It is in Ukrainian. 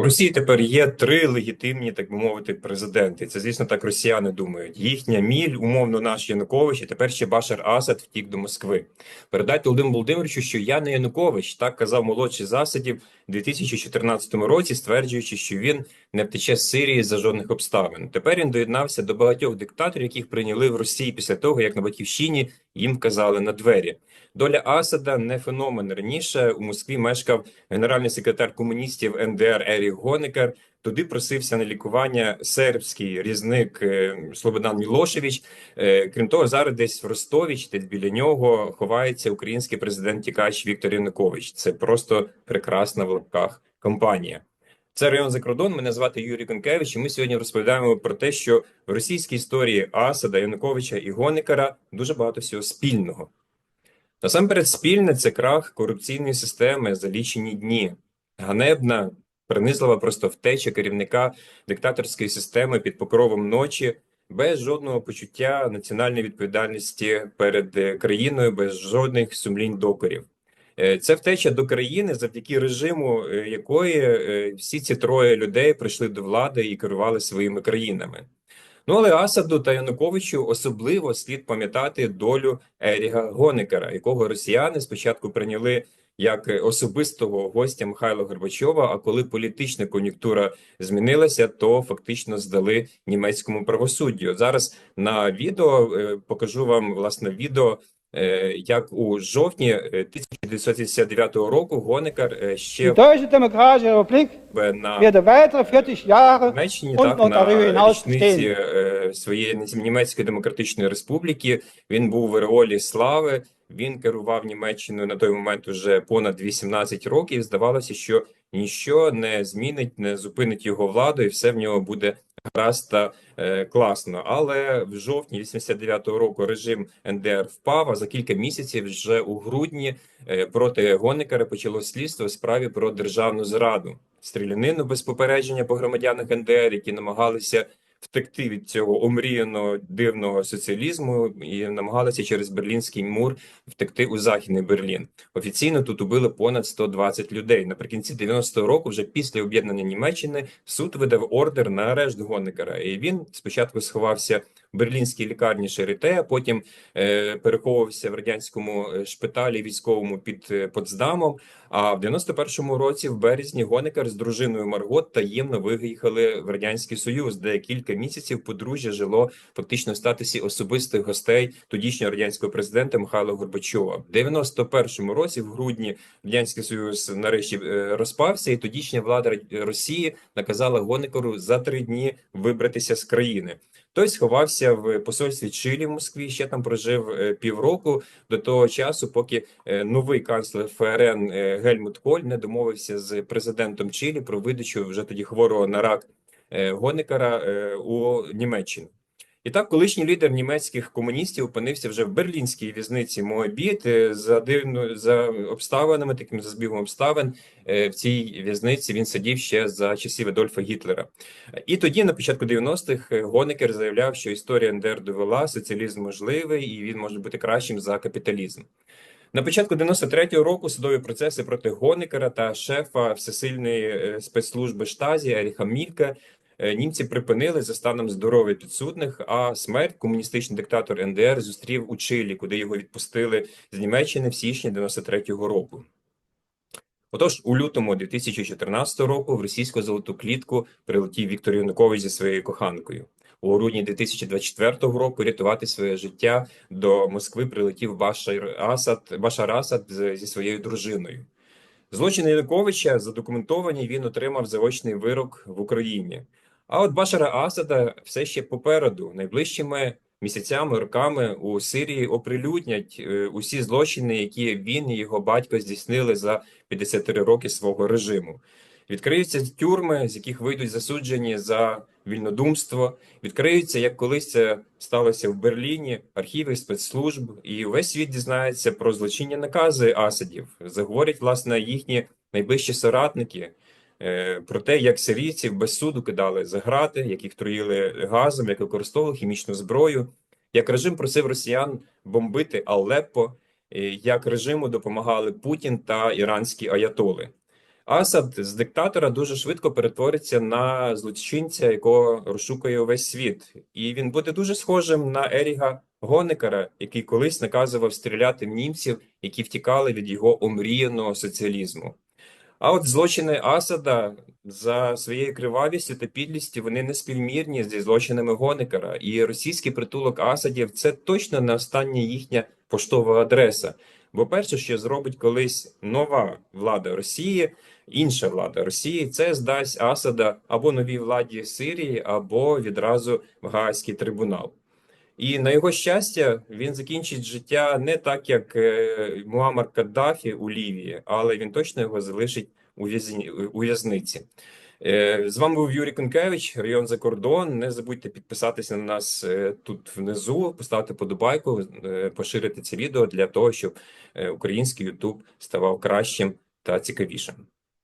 У Росії тепер є три легітимні, так би мовити, президенти. Це, звісно, так росіяни думають. Їхня міль, умовно, наш Янукович, і тепер ще Башар Асад втік до Москви. Передайте Володимиру Володимировичу, що я не Янукович, так казав молодший засадів у 2014 році, стверджуючи, що він не втече з Сирії за жодних обставин. Тепер він доєднався до багатьох диктаторів, яких прийняли в Росії після того, як на батьківщині їм вказали на двері. Доля Асада не феномен. Раніше у Москві мешкав генеральний секретар комуністів НДР Ерік Гонекер. Туди просився на лікування сербський різник е, Слободан Мілошевич. Е, Крім того, зараз десь в Ростові, чи десь біля нього ховається український президент Тікач Віктор Янукович. Це просто прекрасна в лапках компанія. Це район за кордон. Мене звати Юрій Конкевич. І ми сьогодні розповідаємо про те, що в російській історії Асада, Януковича і Гонекера дуже багато всього спільного. Насамперед, спільне це крах корупційної системи за лічені дні, ганебна, принизлива просто втеча керівника диктаторської системи під покровом ночі, без жодного почуття національної відповідальності перед е, країною, без жодних сумлінь докорів. Е, Це втеча до країни, завдяки режиму е, якої е, всі ці троє людей прийшли до влади і керували своїми країнами. Ну, але Асаду та Януковичу особливо слід пам'ятати долю Еріга Гонекера, якого росіяни спочатку прийняли як особистого гостя Михайла Горбачова. А коли політична кон'юнктура змінилася, то фактично здали німецькому правосуддю. Зараз на відео покажу вам власне відео. Е, Як у жовтні е, 1979 року Гонекер е, ще на wird weitere 40 Jahre Німеччині так на річниці е, своєї німецької демократичної республіки. Він був в Ореолі слави. Він керував Німеччиною на той момент уже понад 18 років. Здавалося, що ніщо не змінить, не зупинить його владу, і все в нього буде гаразд та е, класно. Але в жовтні 89-го року режим НДР впав. А за кілька місяців, вже у грудні, е, проти Гонникара почало слідство в справі про державну зраду стрілянину без попередження по громадянах НДР, які намагалися втекти від цього омріяного дивного соціалізму і намагалися через Берлінський мур втекти у Західний Берлін. Офіційно тут убили понад 120 людей. Наприкінці 90-го року, вже після об'єднання Німеччини, суд видав ордер на арешт Гонекера. І він спочатку сховався берлінській лікарні Шерите, а потім е, переховувався в радянському е, шпиталі військовому під е, Потсдамом. А в 91-му році, в березні, Гонекер з дружиною Маргот таємно виїхали в радянський союз, де кілька місяців подружжя жило фактично в статусі особистих гостей тодішнього радянського президента Михайла Горбачова. В 91-му році, в грудні, радянський союз нарешті е, розпався, і тодішня влада Росії наказала Гонекеру за три дні вибратися з країни. Той сховався в посольстві Чилі в Москві. Ще там прожив е, півроку до того часу, поки е, новий канцлер ФРН е, Гельмут Коль не домовився з президентом Чилі про видачу вже тоді хворого на рак е, у Німеччину. І так, колишній лідер німецьких комуністів опинився вже в берлінській в'язниці Моабіт е, за дивно за обставинами, таким за збігом обставин. е, В цій в'язниці він сидів ще за часів Адольфа Гітлера. І тоді, на початку 90-х, е, Гонекер заявляв, що історія НДР довела, соціалізм можливий і він може бути кращим за капіталізм. На початку 93-го року судові процеси проти Гонекера та шефа всесильної спецслужби Штазі Еріха Мілька німці припинили за станом здоров'я підсудних, а смерть комуністичний диктатор НДР зустрів у Чилі, куди його відпустили з Німеччини в січні 93-го року. Отож, у лютому 2014 року в російську золоту клітку прилетів Віктор Янукович зі своєю коханкою. У грудні 2024 року рятувати своє життя до Москви прилетів Башар Асад, Башар Асад зі своєю дружиною. Злочини Януковича задокументовані, він отримав заочний вирок в Україні. А от Башара Асада все ще попереду. Найближчими місяцями, роками у Сирії оприлюднять е, усі злочини, які він і його батько здійснили за 53 роки свого режиму. Відкриються тюрми, з яких вийдуть засуджені за вільнодумство. Відкриються, як колись це сталося в Берліні, архіви спецслужб, і весь світ дізнається про злочинні накази Асадів. Заговорять власне їхні найближчі соратники. Е, Про те, як сирійців без суду кидали за грати, як їх труїли газом, як використовували хімічну зброю, як режим просив росіян бомбити Алеппо, як режиму допомагали Путін та іранські аятоли. Асад з диктатора дуже швидко перетвориться на злочинця, якого розшукує увесь світ. І він буде дуже схожим на Еріга Гонекара, який колись наказував стріляти німців, які втікали від його омріяного соціалізму. А от злочини Асада за своєю кривавістю та підлістю вони не співмірні зі злочинами Гонекара. І російський притулок Асадів це точно не остання їхня поштова адреса. Бо перше, що зробить колись нова влада Росії, інша влада Росії, це здасть Асада або новій владі Сирії, або відразу в Гаазький трибунал. І на його щастя, він закінчить життя не так, як е, Муаммар Каддафі у Лівії, але він точно його залишить у в'язні- у в'язниці. Е, З вами був Юрій Конкевич, район за кордон. Не забудьте підписатися на нас е, тут внизу, поставити подобайку, поширити це відео для того, щоб український YouTube ставав кращим та цікавішим.